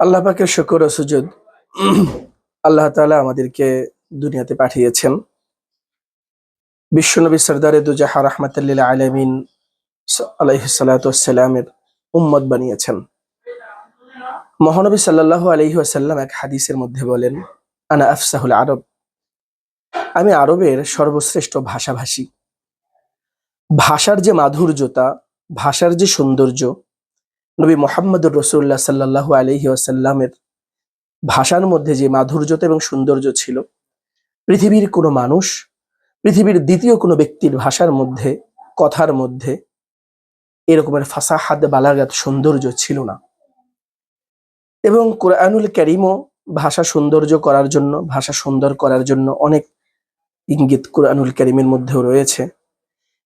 আল্লাহ পাকের শুকর ও সুজুদ আল্লাহ তাআলা আমাদেরকে দুনিয়াতে পাঠিয়েছেন। বিশ্বনবী সরদারে দুজাহা রহমতুল্লিল আলমিন আলাইহিসালামের উম্মত বানিয়েছেন। মহানবী সাল্লাল্লাহু আলহি আসাল্লাম এক হাদিসের মধ্যে বলেন, আনা আফসাহুল আরব। আমি আরবের সর্বশ্রেষ্ঠ ভাষাভাষী। ভাষার যে মাধুর্যতা, ভাষার যে সৌন্দর্য নবী মোহাম্মদুর রসুল্লাহ সাল্লাহু আলহি আসাল্লামের ভাষার মধ্যে যে মাধুর্যতা এবং সৌন্দর্য ছিল, পৃথিবীর কোনো মানুষ, পৃথিবীর দ্বিতীয় কোনো ব্যক্তির ভাষার মধ্যে, কথার মধ্যে এরকমের ফাসাহাদ বালাগাত সৌন্দর্য ছিল না। এবং কোরআনুল ক্যারিমও ভাষা সৌন্দর্য করার জন্য, ভাষা সুন্দর করার জন্য অনেক ইঙ্গিত কোরআনুল ক্যারিমের মধ্যেও রয়েছে।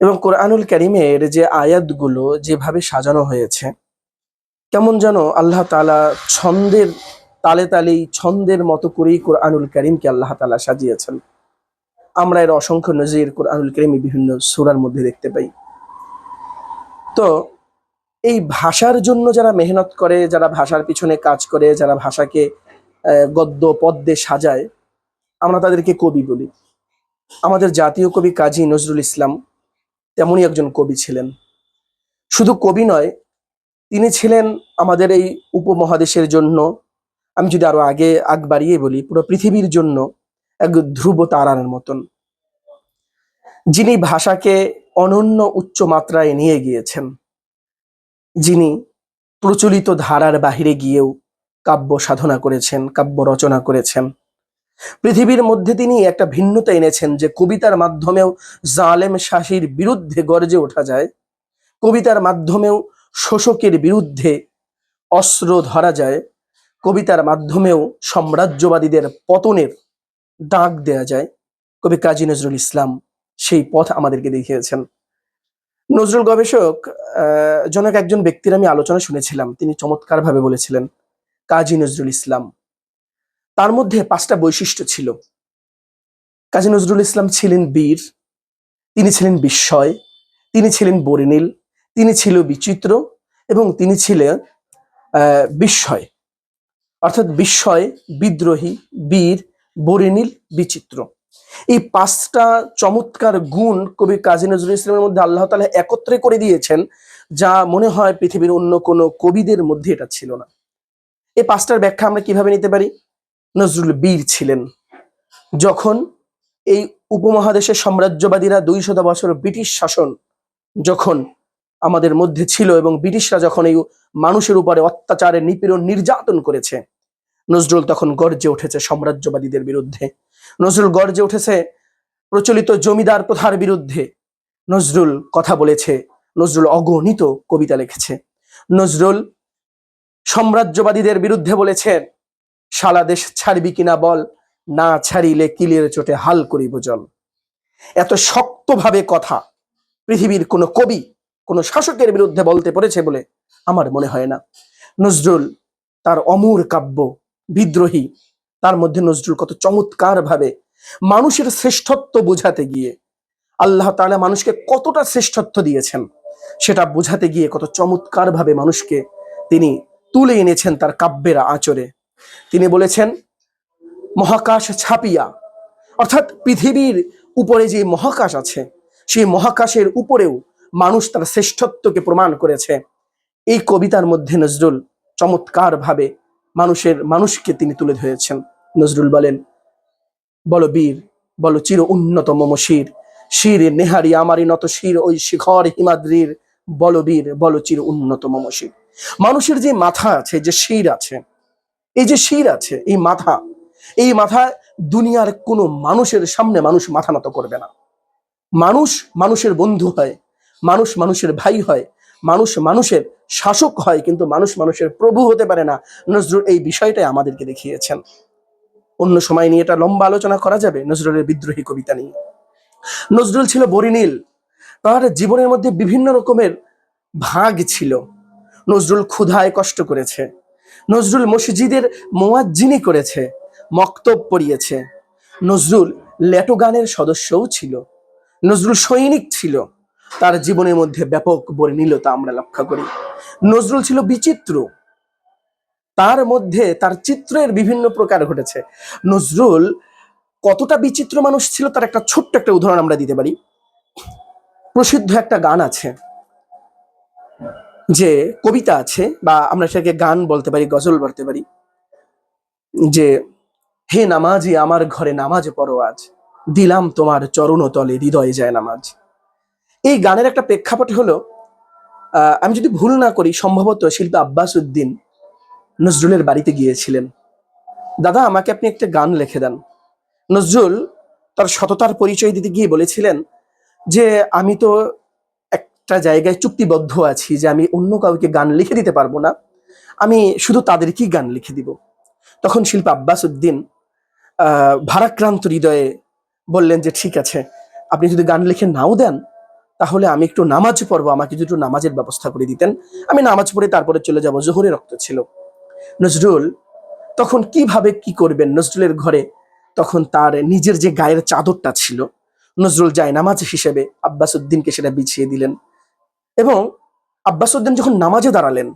এবং কোরআনুল ক্যারিমের যে আয়াতগুলো যেভাবে সাজানো হয়েছে কেমন যেন আল্লাহ তালা ছন্দের তালে তালেই ছন্দের মতো করেই কোরআনুল করিমকে আল্লাহ তালা সাজিয়েছেন। আমরা এর অসংখ্য নজির কোরআনুল করিমে বিভিন্ন সুরার মধ্যে দেখতে পাই। তো এই ভাষার জন্য যারা মেহনত করে, যারা ভাষার পিছনে কাজ করে, যারা ভাষাকে গদ্য পদ্মে সাজায়, আমরা তাদেরকে কবি বলি। আমাদের জাতীয় কবি কাজী নজরুল ইসলাম তেমনই একজন কবি ছিলেন। শুধু কবি নয় তিনি ছিলেন আমাদের এই উপমহাদেশের জন্য, আমি যদি আরও আগে আগ বাড়িয়ে বলি, পুরো পৃথিবীর জন্য এক ধ্রুব তারার মতন। যিনি ভাষাকে অনন্য উচ্চ মাত্রায় নিয়ে গিয়েছেন, যিনি প্রচলিত ধারার বাহিরে গিয়েও কাব্য সাধনা করেছেন, কাব্য রচনা করেছেন। পৃথিবীর মধ্যে তিনি একটা ভিন্নতা এনেছেন যে কবিতার মাধ্যমেও জালেম শাসীর বিরুদ্ধে গর্জে ওঠা যায়, কবিতার মাধ্যমেও শোষকের বিরুদ্ধে অস্ত্র ধরা যায়। কবিতার মাধ্যমেও সাম্রাজ্যবাদীদের পতনের ডাক দেয়া যায়। কবি কাজী নজরুল ইসলাম সেই পথ আমাদেরকে দেখিয়েছেন। নজরুল গবেষক জনক একজন ব্যক্তির আমি আলোচনা শুনেছিলাম। তিনি চমৎকার ভাবে বলেছিলেন, কাজী নজরুল ইসলাম, তার মধ্যে পাঁচটা বৈশিষ্ট্য ছিল। কাজী নজরুল ইসলাম ছিলেন বীর, তিনি ছিলেন বিস্ময়, তিনি ছিলেন বরিনীল তিনি ছিল বিচিত্র এবং তিনি ছিলেন বিস্ময়। অর্থাৎ বিস্ময়, বিদ্রোহী, বীর, বরিনীল, বিচিত্র। এই পাঁচটা চমৎকার গুণ কবি কাজী নজরুল ইসলামের মধ্যে আল্লাহ তাআলা একত্রে করে দিয়েছেন, যা মনে হয় পৃথিবীর অন্য কোনো কবিদের মধ্যে এটা ছিল না। এই পাঁচটার ব্যাখ্যা আমরা কীভাবে নিতে পারি? নজরুল বীর ছিলেন। যখন এই উপমহাদেশের সাম্রাজ্যবাদীরা দুই শত বছর ব্রিটিশ শাসন, যখন আমাদের মধ্যে ছিল এবং ব্রিটিশরা যখন এই মানুষের উপরে অত্যাচারে নিপীড়ন নির্যাতন করেছে, নজরুল তখন গর্জে উঠেছে সাম্রাজ্যবাদীদের বিরুদ্ধে। নজরুল গর্জে উঠেছে প্রচলিত জমিদার প্রথার বিরুদ্ধে। নজরুল কথা বলেছে, নজরুল অগণিত কবিতা লিখেছে। নজরুল সাম্রাজ্যবাদীদের বিরুদ্ধে বলেছেন সালা দেশ ছাড়বি কিনা বল, না ছাড়িলে কিলের চোটে হাল করিব জল। এত শক্তভাবে কথা পৃথিবীর কোনো কবি কোনো শাসকের বিরুদ্ধে বলতে পেরেছে বলে আমার মনে হয় না। নজরুল তার অমূর কাব্য, বিদ্রোহী, তার মধ্যে নজরুল কত চমৎকার ভাবে মানুষের শ্রেষ্ঠত্ব বোঝাতে গিয়ে, আল্লাহ তাআলা মানুষকে কতটা শ্রেষ্ঠত্ব দিয়েছেন সেটা বোঝাতে গিয়ে কত চমৎকার ভাবে মানুষকে তিনি তুলে এনেছেন তার কাব্যের আচরে তিনি বলেছেন, মহাকাশ ছাপিয়া, অর্থাৎ পৃথিবীর উপরে যে মহাকাশ আছে, সেই মহাকাশের উপরেও মানুষ তার শ্রেষ্ঠত্বকে প্রমাণ করেছে। এই কবিতার মধ্যে নজরুল চমৎকার ভাবে মানুষের মানুষকে তিনি তুলে ধরেছেন। নজরুল বলেন, বলো বীর, বলো চির উন্নত মম শির শির নেহারি আমারি নত শির ওই শিখর হিমাদ্রির, বলো বীর, বলো চির উন্নত মম শির মানুষের যে মাথা আছে, যে শির আছে, এই যে শির আছে, এই মাথা এই মাথা দুনিয়ার কোনো মানুষের সামনে মানুষ মাথা নত করবে না। মানুষ মানুষের বন্ধু হয় মানুষ মানুষের ভাই হয়, মানুষ মানুষের শাসক হয়, কিন্তু মানুষ মানুষের প্রভু হতে পারে না। নজরুল এই বিষয়টাই আমাদেরকে দেখিয়েছেন। অন্য সময় নিয়ে এটা লম্বা আলোচনা করা যাবে, নজরুলের বিদ্রোহী কবিতা নিয়ে। নজরুল ছিল বরিনীল তার জীবনের মধ্যে বিভিন্ন রকমের ভাগ ছিল। নজরুল ক্ষুধায় কষ্ট করেছে। নজরুল মসজিদের মোয়াজ্জিনি করেছে, মক্তব পড়িয়েছে। নজরুল লেটো গানের সদস্যও ছিল। নজরুল সৈনিক ছিল। তার জীবনের মধ্যে ব্যাপক বর্ণিলতা আমরা লক্ষ্য করি। নজরুল ছিল বিচিত্র। তার মধ্যে তার চিত্রের বিভিন্ন প্রকার ঘটেছে। নজরুল কতটা বিচিত্র মানুষ ছিল তার একটা ছোট্ট একটা উদাহরণ আমরা দিতে পারি। প্রসিদ্ধ একটা গান আছে যে কবিতা আছে বা আমরা সেটাকে গান বলতে পারি, গজল বলতে পারি। যে, হে নামাজি, আমার ঘরে নামাজ পড়ো আজ। দিলাম তোমার চরণ তলে হৃদয়ে যায় নামাজ। এই গানের একটা প্রেক্ষাপট হলো আমি যদি ভুল না করি, সম্ভবত শিল্পী আব্বাস উদ্দিন নজরুলের বাড়িতে গিয়েছিলেন। দাদা, আমাকে আপনি একটা গান লিখে দেন। নজরুল তার সততার পরিচয় দিতে গিয়ে বলেছিলেন যে, আমি তো একটা জায়গায় চুক্তিবদ্ধ আছি যে, আমি অন্য কাউকে গান লিখে দিতে পারব না। আমি শুধু তাদেরকেই গান লিখে দিব। তখন শিল্পী আব্বাস উদ্দিন ভারাক্রান্ত হৃদয়ে বললেন যে, ঠিক আছে, আপনি যদি গান লিখে নাও দেন তাহলে আমি একটু নামাজ পড়ব, আমাকে যদি একটু নামাজের ব্যবস্থা করে দিতেন। আমি নামাজ পড়ে তারপরে চলে যাব, জোহরে রক্ত ছিল। নজরুল তখন কীভাবে কি করবেন? নজরুলের ঘরে তখন তার নিজের যে গায়ের চাদরটা ছিল, নজরুল যায় নামাজ হিসেবে আব্বাস উদ্দিনকে সেটা বিছিয়ে দিলেন। এবং আব্বাস উদ্দিন যখন নামাজে দাঁড়ালেন,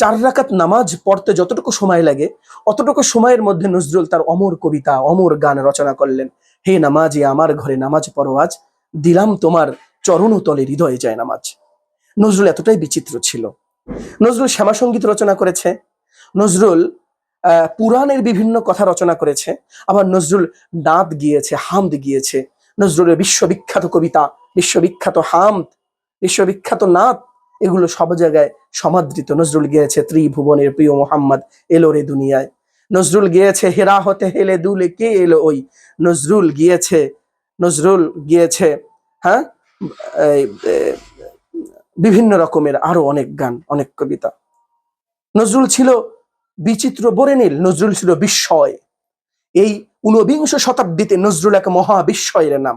চার রাকাত নামাজ পড়তে যতটুকু সময় লাগে, অতটুকু সময়ের মধ্যে নজরুল তার অমর কবিতা, অমর গান রচনা করলেন। হে নামাজি, আমার ঘরে নামাজ পড়ো, আজ দিলাম তোমার চরণ তলে হৃদয়ে যায় নামাজ। নজরুল এতটাই বিচিত্র ছিল। নজরুল শ্যামা সংগীত রচনা করেছে, নজরুল পুরাণের বিভিন্ন কথা রচনা করেছে, আবার নজরুল নাদ গিয়েছে, হামদ গিয়েছে। নজরুলের বিশ্ববিখ্যাত কবিতা, বিশ্ববিখ্যাত হামদ, বিশ্ববিখ্যাত নাদ এগুলো সব জায়গায় সমাদৃত। নজরুল গিয়েছে ত্রিভুবনের প্রিয় মোহাম্মদ, এলো রে দুনিয়ায়। নজরুল গিয়েছে হেরা হতে হেলে দুলে কে এলো ওই। নজরুল গিয়েছে নজরুল গিয়েছে হ্যাঁ? বিভিন্ন রকমের আরও অনেক গান, অনেক কবিতা। নজরুল ছিল বিচিত্র বরেনীল নজরুল ছিল বিস্ময়। এই ঊনবিংশ শতাব্দীতে নজরুল এক মহা বিস্ময়ের নাম।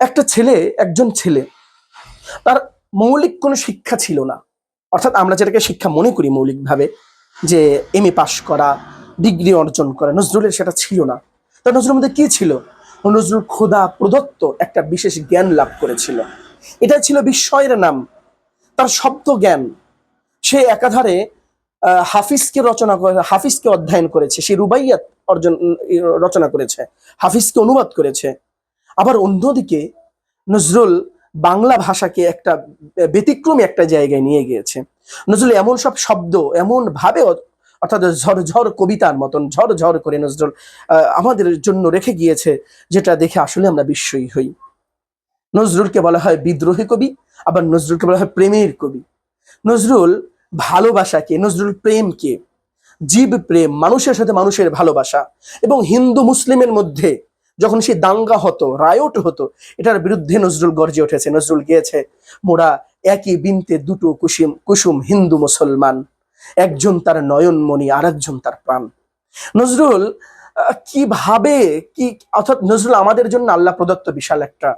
একটা ছেলে, একজন ছেলে, তার মৌলিক কোনো শিক্ষা ছিল না। অর্থাৎ আমরা যেটাকে শিক্ষা মনে করি মৌলিকভাবে, যে এম এ পাশ করা, ডিগ্রি অর্জন করা, নজরুলের সেটা ছিল না। তার নজরুলের মধ্যে কি ছিল? নজরুল খোদা প্রদত্ত একটা বিশেষ জ্ঞান লাভ করেছিল। এটা ছিল বিস্ময়ের নাম। তার শব্দ জ্ঞান। সে একাধারে হাফিজকে রচনা করে হাফিজকে অধ্যয়ন করেছে। সে রুবাইয়াত অর্জন, রচনা করেছে। হাফিজকে অনুবাদ করেছে। আবার অন্যদিকে, নজরুল বাংলা ভাষাকে একটা ব্যতিক্রমী একটা জায়গায় নিয়ে গিয়েছে। নজরুল এমন সব শব্দ, এমন ভাবে অর্থাৎ ঝড় কবিতার মতন ঝড় করে নজরুল আমাদের জন্য রেখে গিয়েছে যেটা দেখে আসলে আমরা বিস্ময়ী হই। নজরুলকে বলা হয় বিদ্রোহী কবি, আবার নজরুলকে বলা হয় প্রেমের কবি। নজরুল ভালোবাসাকে, নজরুল প্রেমকে, জীব প্রেম, মানুষের সাথে মানুষের ভালোবাসা এবং হিন্দু মুসলিমের মধ্যে যখন সে দাঙ্গা হতো, রায়ট হতো, এটার বিরুদ্ধে নজরুল গর্জে উঠেছে। নজরুল গিয়েছে, মোরা একই বিনতে দুটো কুসুম কুসুম হিন্দু মুসলমান। একজন তার নয়নমণি আর একজন তার প্রাণ। নজরুল কীভাবে কি অর্থাৎ নজরুল, আমাদের জন্য আল্লাহ প্রদত্ত বিশাল একটা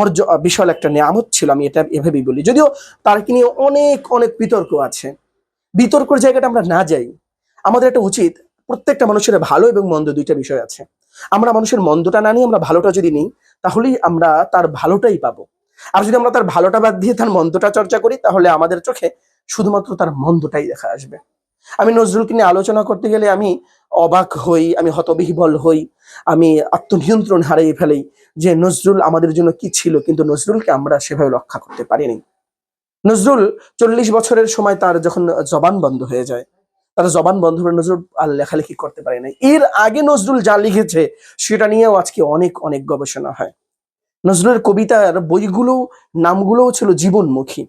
অর্জ বিশাল একটা নিয়ামত ছিল, আমি এটা এভাবেই বলি। যদিও তারকে নিয়ে অনেক অনেক বিতর্ক আছে। বিতর্কের জায়গাটা আমরা না যাই। আমাদের একটা উচিত, প্রত্যেকটা মানুষের ভালো এবং মন্দ দুইটা বিষয় আছে। আমরা মানুষের মন্দটা না নিয়ে আমরা ভালোটা যদি নিই, তাহলেই আমরা তার ভালোটাই পাবো। আর যদি আমরা তার ভালোটা বাদ দিয়ে তার মন্দটা চর্চা করি, তাহলে আমাদের চোখে শুধুমাত্র তার মন্দটাই দেখা আসবে। আমি নজরুলকে নিয়ে আলোচনা করতে গেলে আমি অবাক হই, আমি হতবিহ্বল হই, আমি আত্মনিয়ন্ত্রণ হারিয়ে ফেলি যে নজরুল আমাদের জন্য কি ছিল, কিন্তু নজরুলকে আমরা সেভাবে রক্ষা করতে পারিনি। নজরুল চল্লিশ বছরের সময় তার যখন জবান বন্ধ হয়ে যায়, তার জবান বন্ধ করে নজরুল আর লেখালেখি করতে পারে নাই। এর আগে নজরুল যা লিখেছে, সেটা নিয়েও আজকে অনেক অনেক গবেষণা হয়। নজরুলের কবিতার বইগুলো, নামগুলোও ছিল জীবনমুখী।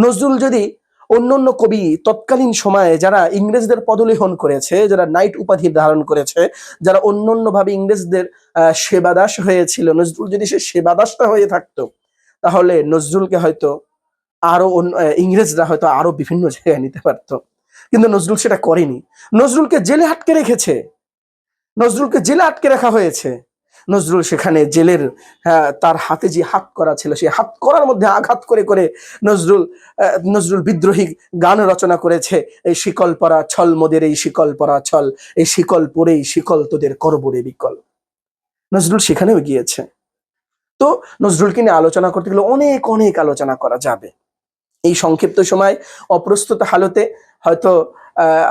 নজরুল যদি অন্য অন্য কবি তৎকালীন সময়ে যারা ইংরেজদের পদলেহন করেছে, যারা নাইট উপাধি ধারণ করেছে, যারা অন্য অন্য ভাবে ইংরেজদের সেবাদাস হয়েছিল, নজরুল যদি সে সেবাদাসটা হয়ে থাকতো, তাহলে নজরুলকে হয়তো আরও ইংরেজরা হয়তো আরও বিভিন্ন জায়গায় নিতে পারতো। কিন্তু নজরুল সেটা করেনি। নজরুলকে জেলে আটকে রেখেছে। নজরুলকে জেলে আটকে রাখা হয়েছে। নজরুল সেখানে জেলের হ্যাঁ, তার হাতে যে হাত করা ছিল সেই হাত করার মধ্যে আঘাত করে করে নজরুল নজরুল বিদ্রোহী গান রচনা করেছে। এই শিকল পরা ছল মোদের এই শিকল পরা ছল এই শিকল পরেই শিকল তোদের করবরে বিকল। নজরুল সেখানেও গিয়েছে। তো নজরুলকে নিয়ে আলোচনা করতে গেলে অনেক অনেক আলোচনা করা যাবে। এই সংক্ষিপ্ত সময় অপ্রস্তুত হালতে হয়তো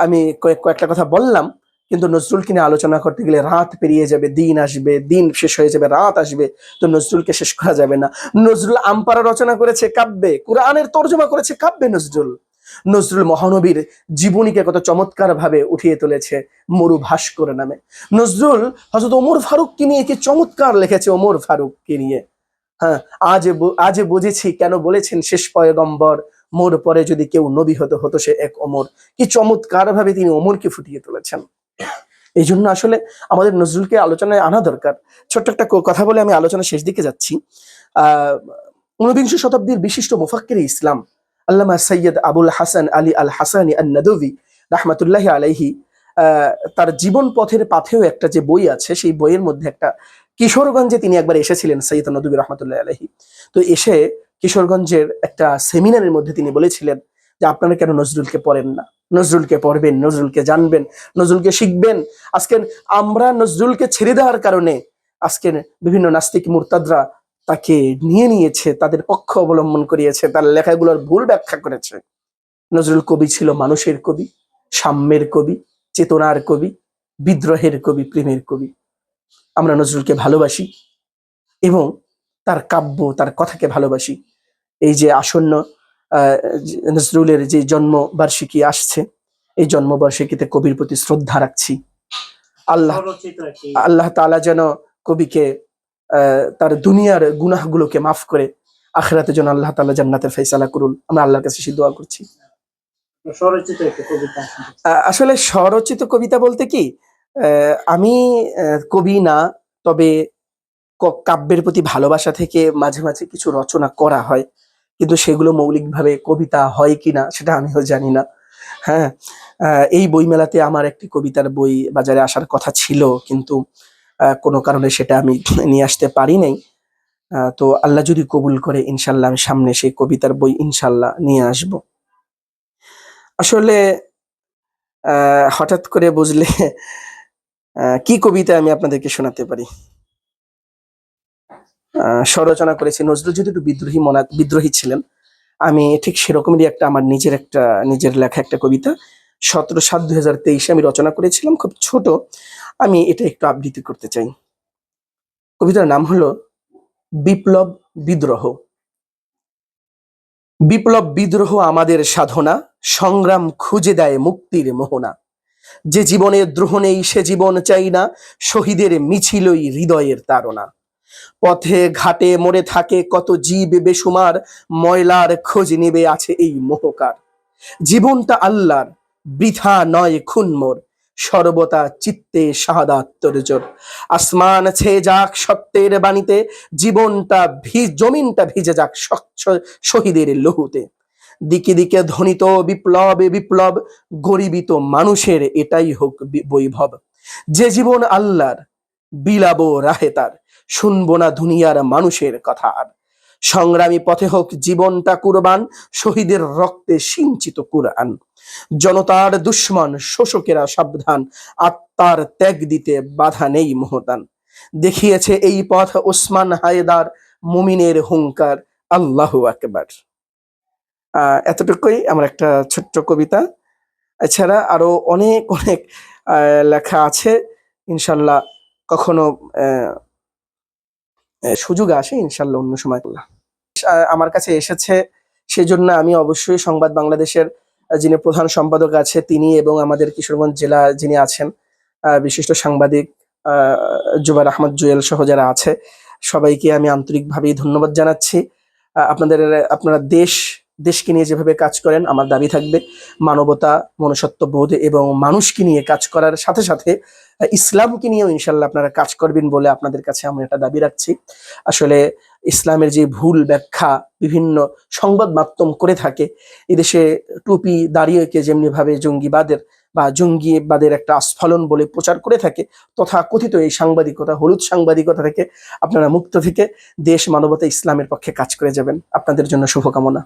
আমি কয়েক কয়েকটা কথা বললাম। কিন্তু নজরুলকে নিয়ে আলোচনা করতে গেলে রাত পেরিয়ে যাবে, দিন আসবে, দিন শেষ হয়ে যাবে, রাত আসবে। তো নজরুলকে শেষ করা যাবে না। নজরুল আমপারা রচনা করেছে কাব্যে, কোরআনের তর্জমা করেছে কাব্যে নজরুল। নজরুল মহানবীর জীবনীকে কত চমৎকার ভাবে উঠিয়ে তুলেছে মরু ভাস্কর নামে। নজরুল হজরত ওমর ফারুককে নিয়ে কি চমৎকার লিখেছে ওমর ফারুককে নিয়ে? হ্যাঁ আজ আজ বুঝেছি কেন বলেছেন শেষ পয়গম্বর, মোর পরে যদি কেউ নবী হতো হতো সে এক ওমর। কি চমৎকার ভাবে তিনি ওমরকে ফুটিয়ে তুলেছেন। এই জন্য আসলে আমাদের নজরুলকে আলোচনায় আনা দরকার। ছোট্ট একটা কথা বলে আমি আলোচনা শেষ দিকে যাচ্ছি। আহ, ঊনবিংশ শতাব্দীর বিশিষ্ট মুফাক্কির ইসলাম, আল্লামা সৈয়দ আবুল হাসান আলী আল হাসানি আন নদভি রহমতুল্লাহ আলাইহি তার জীবন পথের পাথেও একটা যে বই আছে, সেই বইয়ের মধ্যে একটা কিশোরগঞ্জে তিনি একবার এসেছিলেন, সৈয়দ নদী রহমতুল্লাহ আলাইহি। তো এসে কিশোরগঞ্জের একটা সেমিনারের মধ্যে তিনি বলেছিলেন যে আপনারা কেন নজরুলকে পড়েন না? নজরুলকে পড়বেন, নজরুলকে জানবেন, নজরুলকে শিখবেন। আজকের আমরা নজরুলকে ছেড়ে দেওয়ার কারণে আজকের বিভিন্ন নাস্তিক মুরতাদরা তাকে নিয়ে নিয়েছে, তাদের পক্ষ অবলম্বন করিয়েছে, তার লেখাগুলোর ভুল ব্যাখ্যা করেছে। নজরুল কবি ছিল মানুষের কবি, সাম্যের কবি, চেতনার কবি, বিদ্রোহের কবি, প্রেমের কবি। আমরা নজরুলকে ভালোবাসি এবং তার কাব্য, তার কথাকে ভালোবাসি। এই যে আসন্ন নজরুলের যে জন্মবার্ষিকী আসছে এই জন্মবার্ষিকীতে কবির প্রতি শ্রদ্ধা রাখছি। আল্লাহ আল্লাহ তাআলা যেন কবিকে তার দুনিয়ার গুনাহগুলোকে মাফ করে আখরাতে যেন আল্লাহ তালা জান্নাতের ফয়সালা করুন। আমরা আল্লাহর কাছে সেই দোয়া করছি। আসলে স্বরচিত কবিতা বলতে কি আহ, আমি কবি না তবে কাব্যের প্রতি ভালোবাসা থেকে মাঝে মাঝে কিছু রচনা করা হয়। কিন্তু সেগুলো মৌলিকভাবে কবিতা হয় কিনা সেটা আমিও জানি না। হ্যাঁ এই বইমেলাতে আমার একটি কবিতার বই বাজারে আসার কথা ছিল কিন্তু কোনো কারণে সেটা আমি নিয়ে আসতে পারি নাই। তো আল্লাহ যদি কবুল করে ইনশাল্লাহ আমি সামনে সেই কবিতার বই ইনশাল্লাহ নিয়ে আসব। আসলে হঠাৎ করে বুঝলে কি কবিতা আমি আপনাদেরকে শোনাতে পারি? আহ, স্বরচনা করেছি। নজরুল যদি একটু বিদ্রোহী মনা বিদ্রোহী ছিলেন আমি ঠিক সেরকমই একটা আমার নিজের একটা নিজের লেখা একটা কবিতা সতেরো সাত দুই হাজার তেইশে আমি রচনা করেছিলাম খুব ছোট। আমি এটা একটু আবৃত্তি করতে চাই। কবিতার নাম হলো বিপ্লব বিদ্রোহ। বিপ্লব বিদ্রোহ আমাদের সাধনা সংগ্রাম খুঁজে দেয় মুক্তির মোহনা। যে জীবনের দ্রোহ নেই সে জীবন চাই না শহীদের মিছিলই হৃদয়ের তাড়না পথে ঘাটে মরে থাকে কত জীব বেসুমার ময়লার খোঁজ নেবে আছে এই মোহকার। জীবনটা আল্লাহর, বৃথা নয় খুনমোর সর্বতা চিত্তে শাহাদাত তর্জর আসমান ছেয়ে যাক সত্যের বাণীতে, জীবনটা জমিনটা ভিজে যাক স্বচ্ছ শহীদের লহুতে। দিকে দিকে ধ্বনিত বিপ্লবে বিপ্লব, গরিবিত মানুষের এটাই হোক বৈভব। যে জীবন আল্লাহর, বিলাবো রাহে তার। শুনব না দুনিয়ার মানুষের কথা। আর সংগ্রামী পথে হোক জীবনটা কুরবান, শহীদের রক্তে সিঞ্চিত কুরআন। জনতার দুশ্মন, শোষকেরা সাবধান, আত্মার ত্যাগ দিতে বাধা নেই মোহতান। দেখিয়েছে এই পথ ওসমান হায়দার মুমিনের হুঙ্কার, আল্লাহ আকবার। এতটুকুই আমার একটা ছোট্ট কবিতা। এছাড়া আরও অনেক অনেক লেখা আছে। ইনশাল্লাহ কখনো সুযোগ আসে ইনশাল্লাহ অন্য সময়। আমার কাছে এসেছে, সেজন্য আমি অবশ্যই সংবাদ বাংলাদেশের যিনি প্রধান সম্পাদক আছে, তিনি এবং আমাদের কিশোরগঞ্জ জেলা যিনি আছেন বিশিষ্ট সাংবাদিক জুবার আহমদ জুয়েল সহ যারা আছে, সবাইকে আমি আন্তরিকভাবেই ধন্যবাদ জানাচ্ছি। আপনাদের, আপনারা দেশ দেশকে নিয়ে যেভাবে কাজ করেন, আমার দাবি থাকবে মানবতা, মনুষ্যত্ব, বোধ এবং মানুষকে নিয়ে কাজ করার সাথে সাথে ইসলামকে নিয়েও ইনশাল্লাহ আপনারা কাজ করবেন বলে আপনাদের কাছে আমি একটা দাবি রাখছি। আসলে ইসলামের যে ভুল ব্যাখ্যা বিভিন্ন সংবাদ মাধ্যম করে থাকে, এদেশে টুপি দাঁড়িয়েকে যেমনি ভাবে জঙ্গিবাদের বা জঙ্গিবাদের একটা আস্ফলন বলে প্রচার করে থাকে তথা কথিত এই সাংবাদিকতা, হলুদ সাংবাদিকতা থেকে আপনারা মুক্ত থেকে দেশ মানবতা ইসলামের পক্ষে কাজ করে যাবেন। আপনাদের জন্য শুভকামনা।